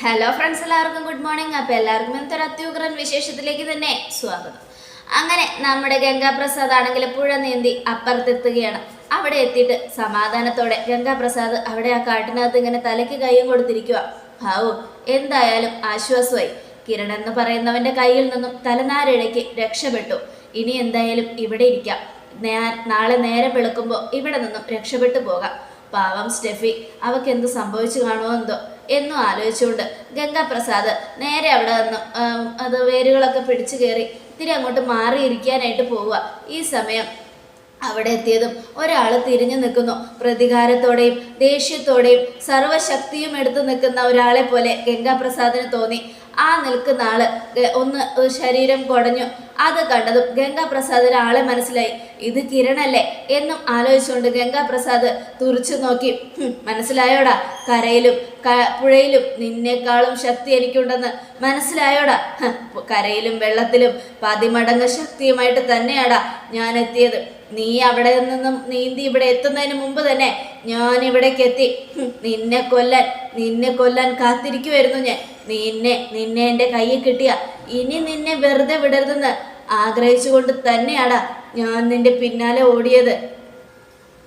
Hello friends എല്ലാവർക്കും good morning അപ്പോൾ എല്ലാവർക്കും ഇന്നത്തെ ഒരു അത്യുഗ്രൻ വിശേഷത്തിലേക്ക് തന്നെ സ്വാഗതം. അങ്ങനെ നമ്മുടെ ഗംഗാപ്രസാദ് ആണെങ്കിൽ പുഴ നീന്തി അപ്പുറത്തെത്തുകയാണ്. അവിടെ എത്തിയിട്ട് സമാധാനത്തോടെ ഗംഗാപ്രസാദ് അവിടെ ആ കാട്ടിനകത്ത് ഇങ്ങനെ തലയ്ക്ക് കൈയും കൊടുത്തിരിക്കുക ഭാവു എന്തായാലും ആശ്വാസമായി. കിരൺ എന്ന് പറയുന്നവന്റെ കയ്യിൽ നിന്നും തലനാരിഴയ്ക്ക് രക്ഷപ്പെട്ടു. ഇനി എന്തായാലും ഇവിടെ ഇരിക്കാം. നാളെ നേരെ വെളുക്കുമ്പോൾ ഇവിടെ നിന്നും രക്ഷപ്പെട്ടു പോകാം. പാവം സ്റ്റെഫി അവക്ക് എന്ത് സംഭവിച്ചു കാണുമോ എന്തോ എന്നും ആലോചിച്ചുകൊണ്ട് ഗംഗാപ്രസാദ് നേരെ അവിടെ നിന്നും അത് വേരുകളൊക്കെ പിടിച്ചു കയറി ഇത്തിരി അങ്ങോട്ട് മാറിയിരിക്കാനായിട്ട് പോവുക. ഈ സമയം അവിടെ എത്തിയതും ഒരാൾ തിരിഞ്ഞു നിൽക്കുന്നു. പ്രതികാരത്തോടെയും ദേഷ്യത്തോടെയും സർവശക്തിയും എടുത്തു നിൽക്കുന്ന ഒരാളെ പോലെ ഗംഗാപ്രസാദിന് തോന്നി. ആ നിൽക്കുന്ന ആൾ ഒന്ന് ശരീരം കുടഞ്ഞു. അത് കണ്ടതും ഗംഗാപ്രസാദിന് ആളെ മനസ്സിലായി. ഇത് കിരണല്ലേ? എന്നും ആലോചിച്ചുകൊണ്ട് ഗംഗാപ്രസാദ് തുറച്ചു നോക്കി. മനസ്സിലായോടാ? കരയിലും പുഴയിലും നിന്നേക്കാളും ശക്തി എനിക്കുണ്ടെന്ന് മനസ്സിലായോടാ? കരയിലും വെള്ളത്തിലും പതിമടങ്ങ് ശക്തിയുമായിട്ട് തന്നെയാടാ ഞാൻ എത്തിയത് നീ അവിടെ നിന്നും നീന്തി ഇവിടെ എത്തുന്നതിന് മുമ്പ് തന്നെ ഞാൻ ഇവിടേക്ക് എത്തി നിന്നെ കൊല്ലാൻ നിന്നെ കൊല്ലാൻ കാത്തിരിക്കുമായിരുന്നു ഞാൻ. നിന്നെ നിന്നെ എന്റെ കയ്യിൽ കിട്ടിയ. ഇനി നിന്നെ വെറുതെ വിടരുതെന്ന് ആഗ്രഹിച്ചുകൊണ്ട് തന്നെയാടാ ഞാൻ നിന്റെ പിന്നാലെ ഓടിയത്.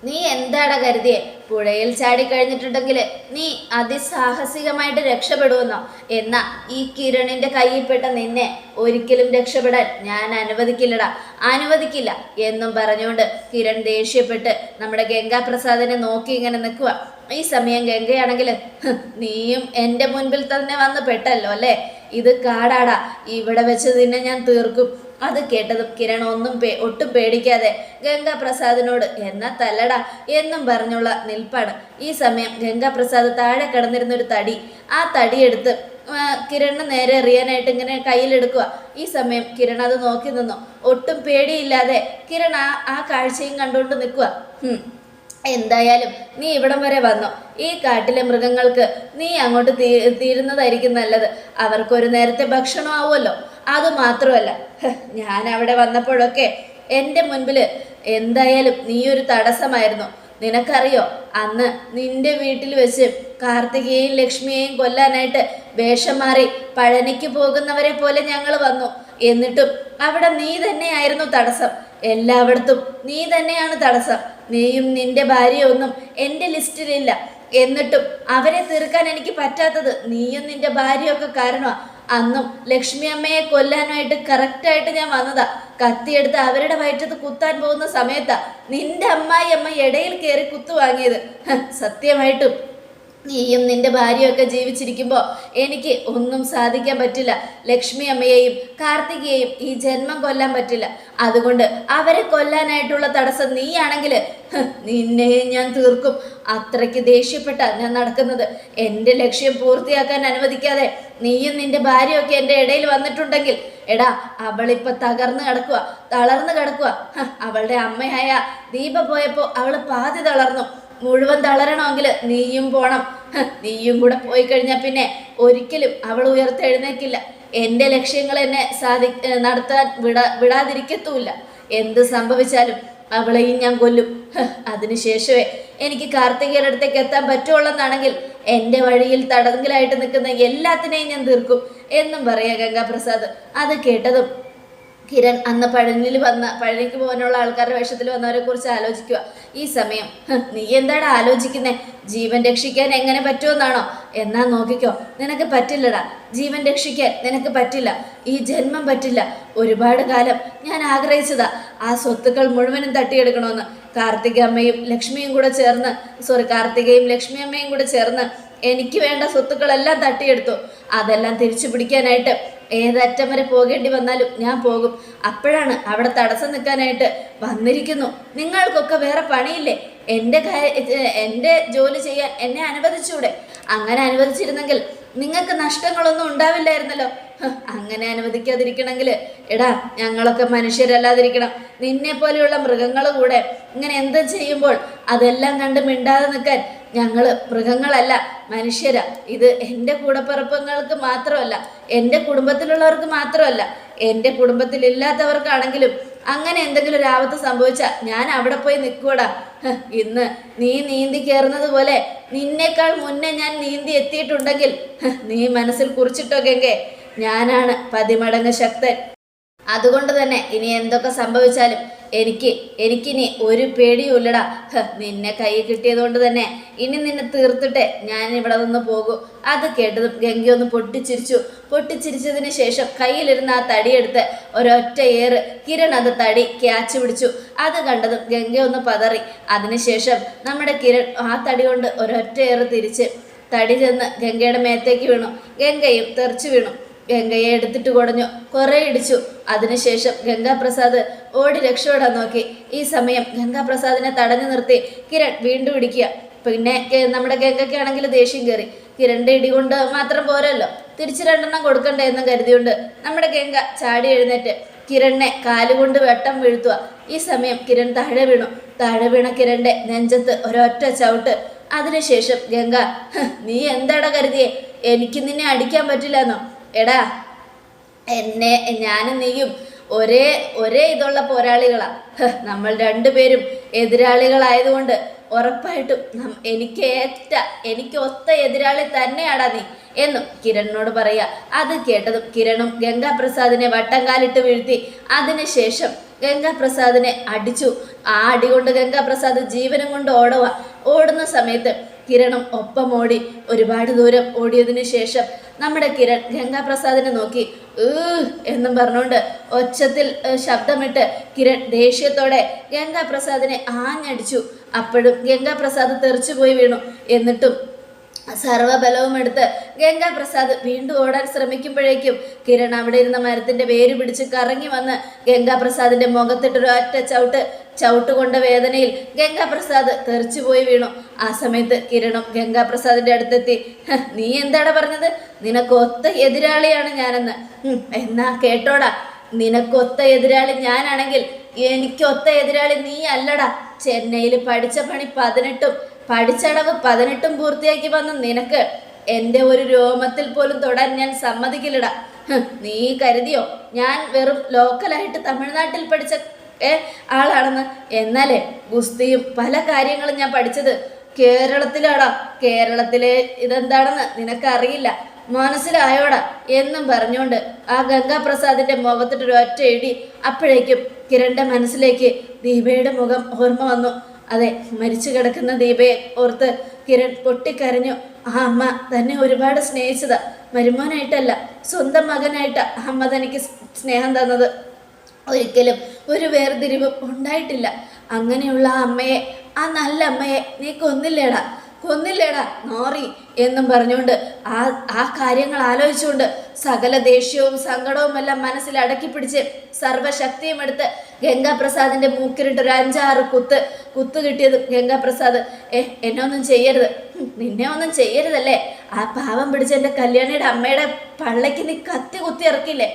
നീ എന്താടാ കരുതിയെ? പുഴയിൽ ചാടി കഴിഞ്ഞിട്ടുണ്ടെങ്കിൽ നീ അതിസാഹസികമായിട്ട് രക്ഷപ്പെടുമെന്നോ? എന്നാ ഈ കിരണിന്റെ കയ്യിൽപ്പെട്ട നിന്നെ ഒരിക്കലും രക്ഷപ്പെടാൻ ഞാൻ അനുവദിക്കില്ലടാ. അനുവദിക്കില്ല എന്നും പറഞ്ഞുകൊണ്ട് കിരൺ ദേഷ്യപ്പെട്ട് നമ്മുടെ ഗംഗാപ്രസാദിനെ നോക്കി ഇങ്ങനെ നിൽക്കുക ഈ സമയം ഗംഗയാണെങ്കിൽ "ഹ്, നീയും എന്റെ മുൻപിൽ തന്നെ വന്ന് പെട്ടല്ലോ അല്ലേ? ഇത് കാടാടാ. ഇവിടെ വെച്ച് നിന്നെ ഞാൻ തീർക്കും. അത് കേട്ടതും കിരൺ ഒന്നും പേ ഒട്ടും പേടിക്കാതെ ഗംഗാപ്രസാദിനോട് എന്നാ തല്ലട എന്നും പറഞ്ഞുള്ള നിൽപ്പാണ്. ഈ സമയം ഗംഗാപ്രസാദ് താഴെ കിടന്നിരുന്ന ഒരു തടി ആ തടിയെടുത്ത് കിരണിന് നേരെ എറിയാനായിട്ട് ഇങ്ങനെ കയ്യിലെടുക്കുക ഈ സമയം കിരൺ അത് നോക്കി നിന്നു. ഒട്ടും പേടിയില്ലാതെ കിരൺ ആ ആ കാഴ്ചയും കണ്ടുകൊണ്ട് നിൽക്കുക എന്തായാലും നീ ഇവിടം വരെ വന്നു. ഈ കാട്ടിലെ മൃഗങ്ങൾക്ക് നീ അങ്ങോട്ട് തീരുന്നതായിരിക്കും നല്ലത്. അവർക്കൊരു നേരത്തെ ഭക്ഷണം ആവുമല്ലോ അത് മാത്രമല്ല ഞാൻ അവിടെ വന്നപ്പോഴൊക്കെ എന്റെ മുൻപിൽ എന്തായാലും നീ ഒരു തടസ്സമായിരുന്നു. നിനക്കറിയോ അന്ന് നിന്റെ വീട്ടിൽ വെച്ച് കാർത്തികയെയും ലക്ഷ്മിയെയും കൊല്ലാനായിട്ട് വേഷം മാറി പഴനിക്ക് പോകുന്നവരെ പോലെ ഞങ്ങൾ വന്നു. എന്നിട്ടും അവിടെ നീ തന്നെയായിരുന്നു തടസ്സം. എല്ലായിടത്തും നീ തന്നെയാണ് തടസ്സം. നീയും നിന്റെ ഭാര്യയൊന്നും എന്റെ ലിസ്റ്റിലില്ല. എന്നിട്ടും അവരെ തീർക്കാൻ എനിക്ക് പറ്റാത്തത് നീയും നിന്റെ ഭാര്യയൊക്കെ കാരണമാ. അന്നും ലക്ഷ്മി അമ്മയെ കൊല്ലാനായിട്ട് കറക്റ്റായിട്ട് ഞാൻ വന്നതാ. കത്തിയെടുത്ത് അവരുടെ വയറ്റത്ത് കുത്താൻ പോകുന്ന സമയത്താ നിന്റെ അമ്മായി അമ്മ ഇടയിൽ കയറി കുത്തു വാങ്ങിയത്. സത്യമായിട്ടും. നീയും നിന്റെ ഭാര്യയൊക്കെ ജീവിച്ചിരിക്കുമ്പോൾ എനിക്ക് ഒന്നും സാധിക്കാൻ പറ്റില്ല. ലക്ഷ്മി അമ്മയെയും കാർത്തികയെയും ഈ ജന്മം കൊല്ലാൻ പറ്റില്ല. അതുകൊണ്ട് അവരെ കൊല്ലാനായിട്ടുള്ള തടസ്സം നീയാണെങ്കിൽ നിന്നെയും ഞാൻ തീർക്കും. അത്രയ്ക്ക് ദേഷ്യപ്പെട്ട ഞാൻ നടക്കുന്നത്. എന്റെ ലക്ഷ്യം പൂർത്തിയാക്കാൻ അനുവദിക്കാതെ നീയും നിന്റെ ഭാര്യയൊക്കെ എന്റെ ഇടയിൽ വന്നിട്ടുണ്ടെങ്കിൽ എടാ അവളിപ്പോൾ തകർന്ന് കിടക്കുക തളർന്ന് കിടക്കുക അവളുടെ അമ്മയായ ദീപ പോയപ്പോൾ അവൾ പാതി തളർന്നു. മുഴുവൻ തളരണമെങ്കിൽ നീയും പോണം. നീയും കൂടെ പോയി കഴിഞ്ഞാൽ പിന്നെ ഒരിക്കലും അവൾ ഉയർത്തെഴുന്നേക്കില്ല. എന്റെ ലക്ഷ്യങ്ങൾ എന്നെ സാധി നടത്താൻ വിട വിടാതിരിക്കത്തുമില്ല. എന്ത് സംഭവിച്ചാലും അവളെയും ഞാൻ കൊല്ലും. അതിനുശേഷമേ എനിക്ക് കാർത്തികയുടെ അടുത്തേക്ക് എത്താൻ പറ്റുള്ളെന്നാണെങ്കിൽ എന്റെ വഴിയിൽ തടങ്കലായിട്ട് നിൽക്കുന്ന എല്ലാത്തിനെയും ഞാൻ തീർക്കും എന്നും പറയാ ഗംഗാപ്രസാദ്. അത് കേട്ടതും കിരൺ അന്ന് പഴനിൽ വന്ന പഴനിക്ക് പോകാനുള്ള ആൾക്കാരുടെ വേഷത്തിൽ വന്നവരെ കുറിച്ച് ആലോചിക്കുക. ഈ സമയം നീ എന്താണ് ആലോചിക്കുന്നേ? ജീവൻ രക്ഷിക്കാൻ എങ്ങനെ പറ്റുമെന്നാണോ? എന്നാ നോക്കിക്കോ. നിനക്ക് പറ്റില്ലടാ. ജീവൻ രക്ഷിക്കാൻ നിനക്ക് പറ്റില്ല. ഈ ജന്മം പറ്റില്ല. ഒരുപാട് കാലം ഞാൻ ആഗ്രഹിച്ചതാ. ആ സ്വത്തുക്കൾ മുഴുവനും തട്ടിയെടുക്കണമെന്ന്. കാർത്തിക അമ്മയും ലക്ഷ്മിയും കൂടെ ചേർന്ന് സോറി കാർത്തികയും ലക്ഷ്മി അമ്മയും കൂടെ ചേർന്ന് എനിക്ക് വേണ്ട സ്വത്തുക്കളെല്ലാം തട്ടിയെടുത്തു. അതെല്ലാം തിരിച്ചു പിടിക്കാനായിട്ട് ഏതറ്റം വരെ പോകേണ്ടി വന്നാലും ഞാൻ പോകും. അപ്പോഴാണ് അവിടെ തടസ്സം നിൽക്കാനായിട്ട് വന്നിരിക്കുന്നു. നിങ്ങൾക്കൊക്കെ വേറെ പണിയില്ലേ? എന്റെ എന്റെ ജോലി ചെയ്യാൻ എന്നെ അനുവദിച്ചൂടെ? അങ്ങനെ അനുവദിച്ചിരുന്നെങ്കിൽ നിങ്ങൾക്ക് നഷ്ടങ്ങളൊന്നും ഉണ്ടാവില്ലായിരുന്നല്ലോ. അങ്ങനെ അനുവദിക്കാതിരിക്കണമെങ്കിൽ എടാ ഞങ്ങളൊക്കെ മനുഷ്യരല്ലാതിരിക്കണം. നിന്നെ പോലെയുള്ള മൃഗങ്ങൾ കൂടെ ഇങ്ങനെ എന്ത് ചെയ്യുമ്പോൾ അതെല്ലാം കണ്ട് മിണ്ടാതെ നിൽക്കാൻ ഞങ്ങൾ മൃഗങ്ങളല്ല മനുഷ്യരാ. ഇത് എന്റെ കൂടപ്പിറപ്പങ്ങൾക്ക് മാത്രമല്ല എന്റെ കുടുംബത്തിലുള്ളവർക്ക് മാത്രമല്ല എന്റെ കുടുംബത്തിലില്ലാത്തവർക്കാണെങ്കിലും അങ്ങനെ എന്തെങ്കിലും ഒരു ആപത്ത് സംഭവിച്ചാൽ ഞാൻ അവിടെ പോയി നിൽക്കൂടാ ഇന്ന് നീ നീന്തി കയറുന്നത് പോലെ നിന്നേക്കാൾ മുന്നേ ഞാൻ നീന്തി എത്തിയിട്ടുണ്ടെങ്കിൽ നീ മനസ്സിൽ കുറിച്ചിട്ടോ ഗംഗെ? ഞാനാണ് പതിമടങ്ങ് ശക്തൻ. അതുകൊണ്ട് തന്നെ ഇനി എന്തൊക്കെ സംഭവിച്ചാലും എനിക്ക് എനിക്കിനി ഒരു പേടിയും ഇല്ലടാ നിന്നെ കൈ കിട്ടിയതുകൊണ്ട് തന്നെ. ഇനി നിന്നെ തീർത്തിട്ടെ ഞാൻ ഇവിടെ നിന്ന് പോകൂ. അത് കേട്ടത് ഗംഗ ഒന്ന് പൊട്ടിച്ചിരിച്ചു. പൊട്ടിച്ചിരിച്ചതിന് ശേഷം കയ്യിലിരുന്ന ആ തടിയെടുത്ത് ഒരൊറ്റ ഏറ് കിരൺ അത് തടി ക്യാച്ച് പിടിച്ചു. അത് കണ്ടതും ഗംഗ ഒന്ന് പതറി. അതിനുശേഷം നമ്മുടെ കിരൺ ആ തടി കൊണ്ട് ഒരൊറ്റ ഏറ് തിരിച്ച് തടി ചെന്ന് ഗംഗയുടെ മേത്തേക്ക് വീണു. ഗംഗയും തെറിച്ചു വീണു. ഗംഗയെ എടുത്തിട്ട് കുടഞ്ഞു. കുറെ ഇടിച്ചു. അതിനുശേഷം ഗംഗാപ്രസാദ് ഓടി രക്ഷപ്പെടാൻ നോക്കി. ഈ സമയം ഗംഗാപ്രസാദിനെ തടഞ്ഞു നിർത്തി കിരൺ വീണ്ടും ഇടിക്കുക. പിന്നെ നമ്മുടെ ഗംഗയ്ക്കാണെങ്കിൽ ദേഷ്യം കയറി. കിരണിന്റെ ഇടി കൊണ്ട് മാത്രം പോരല്ലോ. തിരിച്ചു രണ്ടെണ്ണം കൊടുക്കണ്ടേ എന്ന് കരുതിയുണ്ട് നമ്മുടെ ഗംഗ ചാടി എഴുന്നേറ്റ്. കിരണിനെ കാലുകൊണ്ട് വെട്ടം വീഴ്ത്തുക. ഈ സമയം കിരൺ താഴെ വീണു. താഴെ വീണ കിരണിന്റെ നെഞ്ചത്ത് ഒരൊറ്റ ചവിട്ട്. അതിനുശേഷം ഗംഗ നീ എന്താടാ കരുതിയേ? എനിക്ക് നിന്നെ അടിക്കാൻ പറ്റില്ലെന്നോ? എടാ എന്നെ ഞാനും നീയും ഒരേ ഒരേ ഇതുള്ള പോരാളികളാ. നമ്മൾ രണ്ടുപേരും എതിരാളികളായതുകൊണ്ട് ഉറപ്പായിട്ടും എനിക്ക് ഏറ്റ എനിക്ക് ഒത്ത എതിരാളി തന്നെയാടാ നീ എന്നും കിരണിനോട് പറയുക അത് കേട്ടതും കിരണും ഗംഗാപ്രസാദിനെ വട്ടം കാലിട്ട് വീഴ്ത്തി അതിനുശേഷം ഗംഗാപ്രസാദിനെ അടിച്ചു. ആ അടി കൊണ്ട് ഗംഗാപ്രസാദ് ജീവനും കൊണ്ട് ഓടുക ഓടുന്ന സമയത്ത് കിരണും ഒപ്പം ഓടി ഒരുപാട് ദൂരം ഓടിയതിനു ശേഷം നമ്മുടെ കിരൺ ഗംഗാപ്രസാദിനെ നോക്കി എന്നും പറഞ്ഞുകൊണ്ട് ഒച്ചത്തിൽ ശബ്ദമിട്ട് കിരൺ ദേഷ്യത്തോടെ ഗംഗാപ്രസാദിനെ ആഞ്ഞടിച്ചു. അപ്പോഴും ഗംഗാപ്രസാദ് തെറിച്ചു പോയി വീണു. എന്നിട്ടും സർവബലവും എടുത്ത് ഗംഗാപ്രസാദ് വീണ്ടും ഓടാൻ ശ്രമിക്കുമ്പോഴേക്കും കിരൺ അവിടെ ഇരുന്ന മരത്തിന്റെ വേര് പിടിച്ച് കറങ്ങി വന്ന് ഗംഗാപ്രസാദിന്റെ മുഖത്തിട്ടൊരു ഒറ്റ ചവിട്ട് ചവിട്ട് കൊണ്ട വേദനയിൽ ഗംഗാപ്രസാദ് തെറിച്ചുപോയി വീണു. ആ സമയത്ത് കിരണും ഗംഗാപ്രസാദിന്റെ അടുത്തെത്തി. നീ എന്താണ് പറഞ്ഞത്? നിനക്കൊത്ത എതിരാളിയാണ് ഞാനെന്ന്. എന്നാ കേട്ടോടാ. നിനക്കൊത്ത എതിരാളി ഞാനാണെങ്കിൽ എനിക്കൊത്ത എതിരാളി നീ അല്ലടാ. ചെന്നൈയിൽ പഠിച്ച പണി പതിനെട്ടും പഠിച്ചടവ് പതിനെട്ടും പൂർത്തിയാക്കി വന്ന നിനക്ക് എന്റെ ഒരു രോമത്തിൽ പോലും തൊടാൻ ഞാൻ സമ്മതിക്കില്ലടാ. നീ കരുതിയോ? ഞാൻ വെറും ലോക്കലായിട്ട് തമിഴ്നാട്ടിൽ പഠിച്ച ആളാണെന്ന്. എന്നാലേ ഗുസ്തിയും പല കാര്യങ്ങളും ഞാൻ പഠിച്ചത്. കേരളത്തിലാടാ. കേരളത്തിലെ ഇതെന്താണെന്ന് നിനക്കറിയില്ല. മനസ്സിലായോടാ. എന്നും പറഞ്ഞുകൊണ്ട് ആ ഗംഗാപ്രസാദിന്റെ മുഖത്തിട്ടൊരു ഒറ്റ ഇടി. അപ്പോഴേക്കും കിരണിന്റെ മനസ്സിലേക്ക് ദീപയുടെ മുഖം ഓർമ്മ വന്നു. അതെ മരിച്ചു കിടക്കുന്ന ദീപയെ ഓർത്ത് കിരൺ പൊട്ടിക്കരഞ്ഞു. ആ അമ്മ തന്നെ ഒരുപാട് സ്നേഹിച്ചതാ. മരുമോനായിട്ടല്ല സ്വന്തം മകനായിട്ടാ അമ്മ തനിക്ക് സ്നേഹം തന്നത്. ഒരിക്കലും ഒരു വേർതിരിവും ഉണ്ടായിട്ടില്ല. അങ്ങനെയുള്ള അമ്മയെ ആ നല്ല അമ്മയെ നീ കൊന്നില്ലേടാ കൊന്നില്ലേടാ നോറി എന്നും പറഞ്ഞുകൊണ്ട് ആ ആ കാര്യങ്ങൾ ആലോചിച്ചുകൊണ്ട് സകല ദേഷ്യവും സങ്കടവും എല്ലാം മനസ്സിൽ അടക്കി പിടിച്ച് സർവശക്തിയും എടുത്ത് ഗംഗാപ്രസാദിന്റെ മൂക്കിലിട്ട് ഒരു അഞ്ചാറ് കുത്ത് കുത്ത് കിട്ടിയത് ഗംഗാപ്രസാദ്. ഏ എന്നെ ഒന്നും ചെയ്യരുത്. നിന്നെ ഒന്നും ചെയ്യരുതല്ലേ? ആ പാവം പിടിച്ച എന്റെ കല്യാണിയുടെ അമ്മയുടെ പള്ളയ്ക്ക് നീ കത്തി കുത്തി ഇറക്കില്ലേ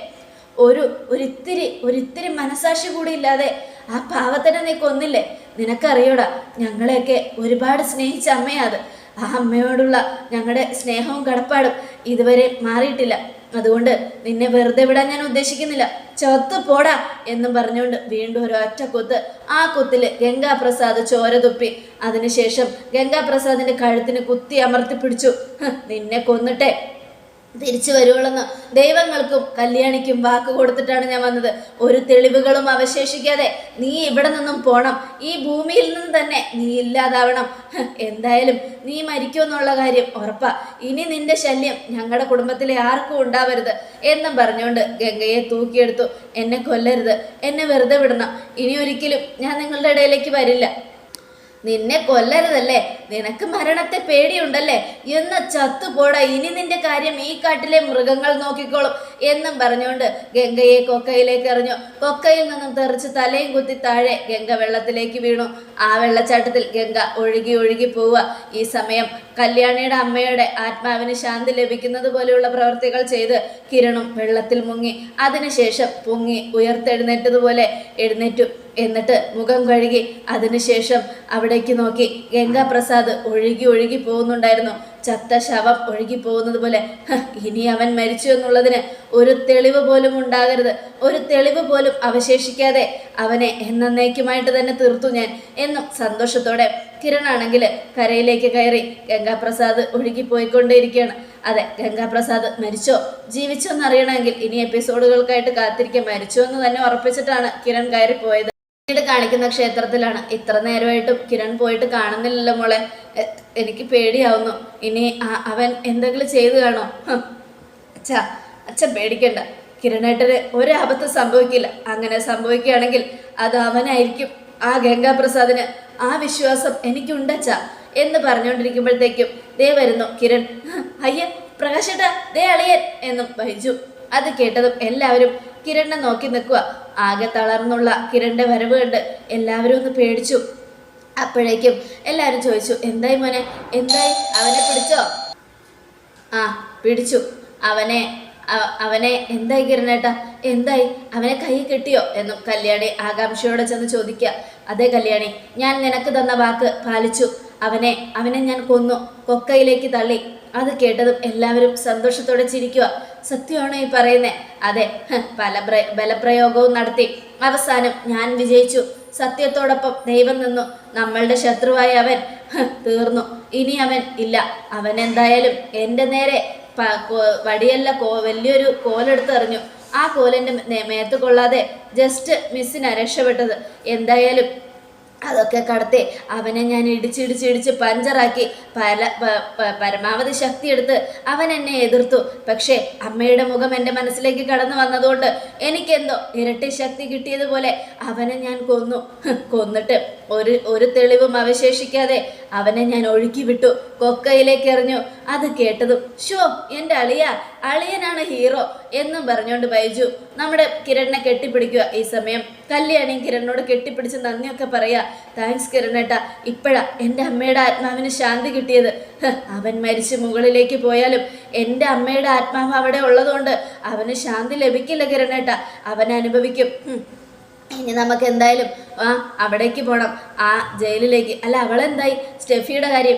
ഒരു ഒരിത്തിരി ഒരിത്തിരി മനസാക്ഷി കൂടി ഇല്ലാതെ ആ പാവത്തിനെ നീ കൊന്നില്ലേ? നിനക്കറിയോടാ ഞങ്ങളെയൊക്കെ ഒരുപാട് സ്നേഹിച്ച അമ്മയാത് ആ അമ്മയോടുള്ള ഞങ്ങളുടെ സ്നേഹവും കടപ്പാടും ഇതുവരെ മാറിയിട്ടില്ല. അതുകൊണ്ട് നിന്നെ വെറുതെ വിടാൻ ഞാൻ ഉദ്ദേശിക്കുന്നില്ല. ചത്തു പോടാ എന്നും പറഞ്ഞുകൊണ്ട് വീണ്ടും ഒരു ഒറ്റ കുത്ത് ആ കൊത്തിൽ ഗംഗാപ്രസാദ് ചോര തുപ്പി. അതിനുശേഷം ഗംഗാപ്രസാദിന്റെ കഴുത്തിന് കുത്തി അമർത്തി പിടിച്ചു. നിന്നെ കൊന്നിട്ടെ. തിരിച്ചു വരുവുള്ളെന്ന് ദൈവങ്ങൾക്കും കല്യാണിക്കും വാക്ക് കൊടുത്തിട്ടാണ് ഞാൻ വന്നത്. ഒരു തെളിവുകളും അവശേഷിക്കാതെ നീ ഇവിടെ നിന്നും പോണം. ഈ ഭൂമിയിൽ നിന്ന് തന്നെ നീ ഇല്ലാതാവണം. എന്തായാലും നീ മരിക്കുമെന്നുള്ള കാര്യം ഉറപ്പാ. ഇനി നിന്റെ ശല്യം ഞങ്ങളുടെ കുടുംബത്തിലെ ആർക്കും ഉണ്ടാവരുത് എന്നും പറഞ്ഞുകൊണ്ട് ഗംഗയെ തൂക്കിയെടുത്തു. എന്നെ കൊല്ലരുത്. എന്നെ വെറുതെ വിടണം. ഇനി ഒരിക്കലും ഞാൻ നിങ്ങളുടെ ഇടയിലേക്ക് വരില്ല. നിന്നെ കൊല്ലരുതല്ലേ? നിനക്ക് മരണത്തെ പേടിയുണ്ടല്ലേ? എന്ന് ചത്തുപോടാ. ഇനി നിന്റെ കാര്യം ഈ കാട്ടിലെ മൃഗങ്ങൾ നോക്കിക്കോളും എന്നും പറഞ്ഞുകൊണ്ട് ഗംഗയെ കൊക്കയിലേക്ക് എറിഞ്ഞു. കൊക്കയിൽ നിന്നും തെറിച്ച് തലയും കുത്തി താഴെ ഗംഗ വെള്ളത്തിലേക്ക് വീണു. ആ വെള്ളച്ചാട്ടത്തിൽ ഗംഗ ഒഴുകി ഒഴുകി പോവുക. ഈ സമയം കല്യാണിയുടെ അമ്മയുടെ ആത്മാവിന് ശാന്തി ലഭിക്കുന്നത് പോലെയുള്ള പ്രവൃത്തികൾ ചെയ്ത് കിരണും വെള്ളത്തിൽ മുങ്ങി. അതിനുശേഷം പൊങ്ങി ഉയർത്തെഴുന്നേറ്റതുപോലെ എഴുന്നേറ്റു. എന്നിട്ട് മുഖം കഴുകി അതിനുശേഷം അവിടേക്ക് നോക്കി. ഗംഗാപ്രസാദ് ഒഴുകി ഒഴുകി പോകുന്നുണ്ടായിരുന്നു. ചത്ത ശവം ഒഴുകി പോകുന്നത് പോലെ. ഇനി അവൻ മരിച്ചു എന്നുള്ളതിന് ഒരു തെളിവ് പോലും ഉണ്ടാകരുത്. ഒരു തെളിവ് പോലും അവശേഷിക്കാതെ അവനെ എന്നേക്കുമായിട്ട് തന്നെ തീർത്തു ഞാൻ എന്നും സന്തോഷത്തോടെ കിരണാണെങ്കിൽ കരയിലേക്ക് കയറി ഗംഗാപ്രസാദ് ഒഴുകി പോയിക്കൊണ്ടേയിരിക്കുകയാണ്. അതെ ഗംഗാപ്രസാദ് മരിച്ചോ? ജീവിച്ചോ എന്നറിയണമെങ്കിൽ ഇനി എപ്പിസോഡുകൾക്കായിട്ട് കാത്തിരിക്കാൻ മരിച്ചോ എന്ന് തന്നെ ഉറപ്പിച്ചിട്ടാണ് കിരൺ കയറി പോയത് പിന്നീട് കാണിക്കുന്ന ക്ഷേത്രത്തിലാണ്. ഇത്ര നേരമായിട്ടും കിരൺ പോയിട്ട് കാണുന്നില്ലല്ലോ മോളെ. എനിക്ക് പേടിയാവുന്നു. ഇനി അവൻ എന്തെങ്കിലും ചെയ്തു കാണോ? അച്ഛ അച്ഛാ അച്ഛൻ പേടിക്കണ്ട. കിരണേട്ടന് ഒരാപത്ത് സംഭവിക്കില്ല. അങ്ങനെ സംഭവിക്കുകയാണെങ്കിൽ അത് അവനായിരിക്കും. ആ ഗംഗാപ്രസാദിന് ആ വിശ്വാസം എനിക്കുണ്ടച്ച എന്ന് പറഞ്ഞുകൊണ്ടിരിക്കുമ്പോഴത്തേക്കും ദേ വരുന്നു കിരൺ. അയ്യ പ്രകാശേട്ടാ ദേ അളിയൻ എന്നും വഹിച്ചു. അത് കേട്ടതും എല്ലാവരും കിരണിനെ നോക്കി നിൽക്കുക ആകെ തളർന്നുള്ള കിരണിന്റെ വരവ് കണ്ട് എല്ലാവരും ഒന്ന് പേടിച്ചു. അപ്പോഴേക്കും എല്ലാവരും ചോദിച്ചു എന്തായി മോനെ? എന്തായി? അവനെ പിടിച്ചോ? ആ പിടിച്ചു. അവനെ അവനെ എന്തായി കിരണേട്ടാ? എന്തായി? അവനെ കൈ കെട്ടിയോ? എന്നും കല്യാണി ആകാംക്ഷയോടെ ചെന്ന് ചോദിക്കുക. അതെ കല്യാണി ഞാൻ നിനക്ക് തന്ന വാക്ക് പാലിച്ചു. അവനെ അവനെ ഞാൻ കൊന്നു. കൊക്കയിലേക്ക് തള്ളി. അത് കേട്ടതും എല്ലാവരും സന്തോഷത്തോടെ ചിരിക്കുക. സത്യമാണോ ഈ പറയുന്നേ. അതെ പല പ്ര- ബലപ്രയോഗവും നടത്തി. അവസാനം ഞാൻ വിജയിച്ചു. സത്യത്തോടൊപ്പം ദൈവം നിന്നു. നമ്മളുടെ ശത്രുവായ അവൻ തീർന്നു. ഇനി അവൻ ഇല്ല. അവൻ എന്തായാലും എന്റെ നേരെ വടിയല്ല കോ വലിയൊരു കോലെടുത്ത് എറിഞ്ഞു. ആ കോലിന്റെ മേത്ത് കൊള്ളാതെ ജസ്റ്റ് മിസ്സിനാ രക്ഷപ്പെട്ടത്. എന്തായാലും അതൊക്കെ കടത്തി അവനെ ഞാൻ ഇടിച്ചിടിച്ചിടിച്ച് പഞ്ചറാക്കി. പല പരമാവധി ശക്തിയെടുത്ത് അവൻ എന്നെ എതിർത്തു. പക്ഷേ അമ്മയുടെ മുഖം എന്റെ മനസ്സിലേക്ക് കടന്നു വന്നതുകൊണ്ട് എനിക്കെന്തോ ഇരട്ടി ശക്തി കിട്ടിയതുപോലെ അവനെ ഞാൻ കൊന്നു. കൊന്നിട്ട് ഒരു ഒരു തെളിവും അവശേഷിക്കാതെ അവനെ ഞാൻ ഒഴുക്കി വിട്ടു കൊക്കയിലേക്ക് എറിഞ്ഞു. അത് കേട്ടതും ഷോ എന്റെ അളിയ അളിയനാണ് ഹീറോ എന്നും പറഞ്ഞുകൊണ്ട് ബൈജു നമ്മുടെ കിരണിനെ കെട്ടിപ്പിടിക്കുക ഈ സമയം. കല്യാണിയും കിരണിനോട് കെട്ടിപ്പിടിച്ച് നന്ദിയൊക്കെ പറയാ. താങ്ക്സ് കിരണേട്ടാ ഇപ്പോഴാ എന്റെ അമ്മയുടെ ആത്മാവിന് ശാന്തി കിട്ടിയത്. അവൻ മരിച്ച് മുകളിലേക്ക് പോയാലും എന്റെ അമ്മയുടെ ആത്മാവ് അവിടെ ഉള്ളതുകൊണ്ട് അവന് ശാന്തി ലഭിക്കില്ല കിരണേട്ടാ അവൻ അനുഭവിക്കും. ഇനി നമുക്ക് എന്തായാലും ആ അവിടേക്ക് പോകണം ആ ജയിലിലേക്ക്. അല്ല അവളെന്തായി? സ്റ്റെഫിയുടെ കാര്യം.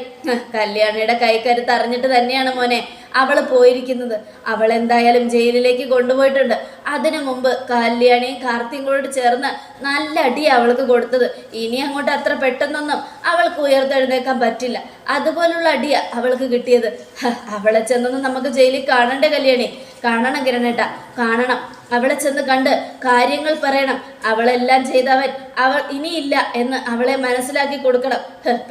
കല്യാണിയുടെ കൈക്കരുത്ത് അറിഞ്ഞിട്ട് തന്നെയാണ് മോനെ അവൾ പോയിരിക്കുന്നത്. അവൾ എന്തായാലും ജയിലിലേക്ക് കൊണ്ടുപോയിട്ടുണ്ട്. അതിനു മുമ്പ് കല്യാണിയും കാർത്തിയും കൂടെ ചേർന്ന് നല്ല അടി അവൾക്ക് കൊടുത്തത്. ഇനി അങ്ങോട്ട് അത്ര പെട്ടെന്നൊന്നും അവൾക്ക് ഉയർത്തെഴുന്നേക്കാൻ പറ്റില്ല. അതുപോലുള്ള അടിയാ അവൾക്ക് കിട്ടിയത്. അവളെ ചെന്നൊന്നും നമുക്ക് ജയിലിൽ കാണണ്ടേ കല്യാണി? കാണണം കിരണേട്ട കാണണം. അവളെ ചെന്ന് കണ്ട് കാര്യങ്ങൾ പറയണം. അവളെല്ലാം ചെയ്തവൻ അവൾ ഇനിയില്ല എന്ന് അവളെ മനസ്സിലാക്കി കൊടുക്കണം.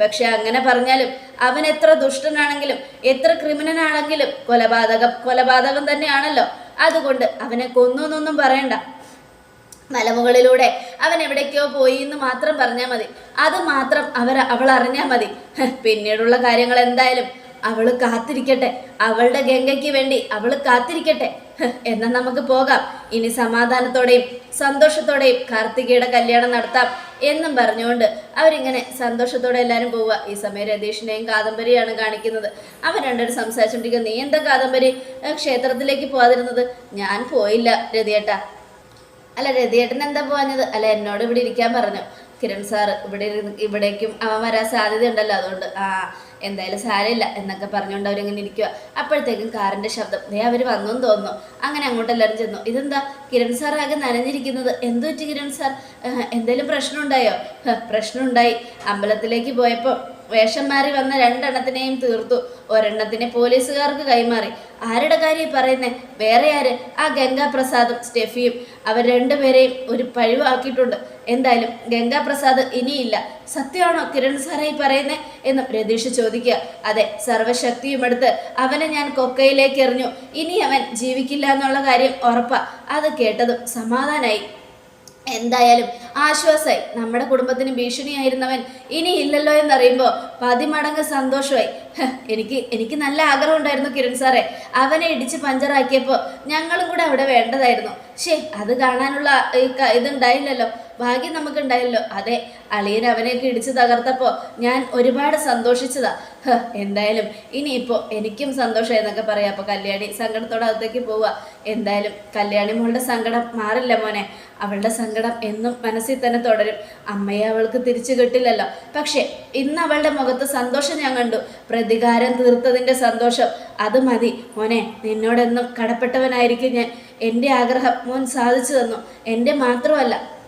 പക്ഷെ അങ്ങനെ പറഞ്ഞാലും അവൻ എത്ര ദുഷ്ടനാണെങ്കിലും എത്ര ക്രിമിനലാണെങ്കിലും കൊലപാതകം കൊലപാതകം തന്നെയാണല്ലോ. അതുകൊണ്ട് അവനെ കൊന്നു എന്നൊന്നും പറയണ്ട. മലമുകളിലൂടെ അവൻ എവിടേക്കോ പോയി എന്ന് മാത്രം പറഞ്ഞാൽ മതി. അത് മാത്രം അവർ അവൾ അറിഞ്ഞാൽ മതി പിന്നീടുള്ള കാര്യങ്ങൾ എന്തായാലും അവൾ കാത്തിരിക്കട്ടെ. അവളുടെ ഗംഗയ്ക്ക് വേണ്ടി അവൾ കാത്തിരിക്കട്ടെ. എന്നാൽ നമുക്ക് പോകാം. ഇനി സമാധാനത്തോടെയും സന്തോഷത്തോടെയും കാർത്തികയുടെ കല്യാണം നടത്താം എന്നും പറഞ്ഞുകൊണ്ട് അവരിങ്ങനെ സന്തോഷത്തോടെ എല്ലാവരും പോവുക. ഈ സമയം രതീഷിനെയും കാദംബരിയാണ് കാണിക്കുന്നത്. അവർ രണ്ടുപേരും സംസാരിച്ചുകൊണ്ടിരിക്കുക നീ എന്താ കാദംബരി? ക്ഷേത്രത്തിലേക്ക് പോകാതിരുന്നത് ഞാൻ പോയില്ല രതിയേട്ട. അല്ല രതിയേട്ടൻ എന്താ പോകാഞ്ഞത് അല്ല എന്നോട് ഇവിടെ ഇരിക്കാൻ പറഞ്ഞു. കിരൺ സാർ ഇവിടെ ഇവിടേക്കും അവൻ വരാൻ സാധ്യതയുണ്ടല്ലോ അതുകൊണ്ട്. ആ എന്തായാലും സാരമില്ല എന്നൊക്കെ പറഞ്ഞുകൊണ്ട് അവരിങ്ങനെ ഇരിക്കുക അപ്പോഴത്തേക്കും കാറിന്റെ ശബ്ദം ദേ അവർ വന്നു തോന്നുന്നു. അങ്ങനെ അങ്ങോട്ട് എല്ലാവരും ചെന്നു. ഇതെന്താ? കിരൺ സാർ ആകെ നനഞ്ഞിരിക്കുന്നത്. എന്തു പറ്റി കിരൺ സാർ? എന്തെങ്കിലും പ്രശ്നമുണ്ടായോ? പ്രശ്നമുണ്ടായി. അമ്പലത്തിലേക്ക് പോയപ്പോൾ വേഷം മാറി വന്ന രണ്ടെണ്ണത്തിനെയും തീർത്തു. ഒരെണ്ണത്തിനെ പോലീസുകാർക്ക് കൈമാറി. ആരുടെ കാര്യം പറയുന്നേ? വേറെ ആര്? ആ ഗംഗാപ്രസാദും സ്റ്റെഫിയും. അവർ രണ്ടുപേരെയും ഒരു പഴിവാക്കിയിട്ടുണ്ട്. എന്തായാലും ഗംഗാപ്രസാദ് ഇനിയില്ല. സത്യമാണോ കിരൺ സാറായി പറയുന്നേ? എന്നും രതീഷ് ചോദിക്കുക. അതെ സർവശക്തിയും എടുത്ത് അവനെ ഞാൻ കൊക്കയിലേക്ക് എറിഞ്ഞു. ഇനി അവൻ ജീവിക്കില്ല എന്നുള്ള കാര്യം ഉറപ്പാ. അത് കേട്ടതും സമാധാനായി. എന്തായാലും ആശ്വാസമായി നമ്മുടെ കുടുംബത്തിന് ഭീഷണിയായിരുന്നവൻ ഇനി ഇല്ലല്ലോ എന്നറിയുമ്പോൾ പതിമടങ്ങ് സന്തോഷമായി. എനിക്ക് എനിക്ക് നല്ല ആഗ്രഹം ഉണ്ടായിരുന്നു കിരൺ സാറേ. അവനെ ഇടിച്ച് പഞ്ചറാക്കിയപ്പോൾ ഞങ്ങളും കൂടെ അവിടെ വേണ്ടതായിരുന്നു. ശേ അത് കാണാനുള്ള ഇതുണ്ടായില്ലല്ലോ. ഭാഗ്യം നമുക്കുണ്ടായല്ലോ. അതെ അളിയൻ അവനെയൊക്കെ ഇടിച്ചു തകർത്തപ്പോൾ ഞാൻ ഒരുപാട് സന്തോഷിച്ചതാ. എന്തായാലും ഇനിയിപ്പോൾ എനിക്കും സന്തോഷം എന്നൊക്കെ പറയാം. അപ്പോൾ കല്യാണി സങ്കടത്തോടെ അകത്തേക്ക് പോവുക എന്തായാലും കല്യാണി മോളുടെ സങ്കടം മാറില്ല മോനെ. അവളുടെ സങ്കടം എന്നും മനസ്സിൽ തന്നെ തുടരും. അമ്മയെ അവൾക്ക് തിരിച്ചു കിട്ടില്ലല്ലോ. പക്ഷേ ഇന്ന് അവളുടെ മുഖത്ത് സന്തോഷം ഞാൻ കണ്ടു. പ്രതികാരം തീർത്തതിന്റെ സന്തോഷം. അത് മതി. മോനെ നിന്നോടെന്നും കടപ്പെട്ടവനായിരിക്കും ഞാൻ. എന്റെ ആഗ്രഹം മോൻ സാധിച്ചു തന്നു. എന്റെ മാത്രമല്ല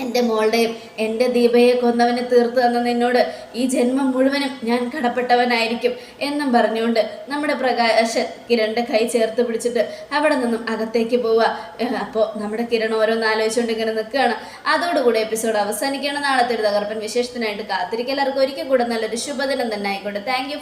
എന്റെ മോളുടെയും എന്റെ ദീപയെ കൊന്നവനെ തീർത്തു തന്ന നിന്നോട് ഈ ജന്മം മുഴുവനും ഞാൻ കടപ്പെട്ടവനായിരിക്കും എന്നും പറഞ്ഞുകൊണ്ട് നമ്മുടെ പ്രകാശ കിരണിന്റെ കൈ ചേർത്ത് പിടിച്ചിട്ട് അവിടെ നിന്നും അകത്തേക്ക് പോവുക. അപ്പോൾ നമ്മുടെ കിരൺ ഓരോന്ന് ആലോചിച്ചുകൊണ്ട് ഇങ്ങനെ നിൽക്കുകയാണ്. അതോടുകൂടി എപ്പിസോഡ് അവസാനിക്കുകയാണ്. നാളത്തെ ഒരു തകർപ്പൻ വിശേഷത്തിനായിട്ട് കാത്തിരിക്കുക. ഒരിക്കൽ കൂടെ നല്ലൊരു ശുഭദിനം തന്നെ ആയിക്കോട്ടെ. താങ്ക്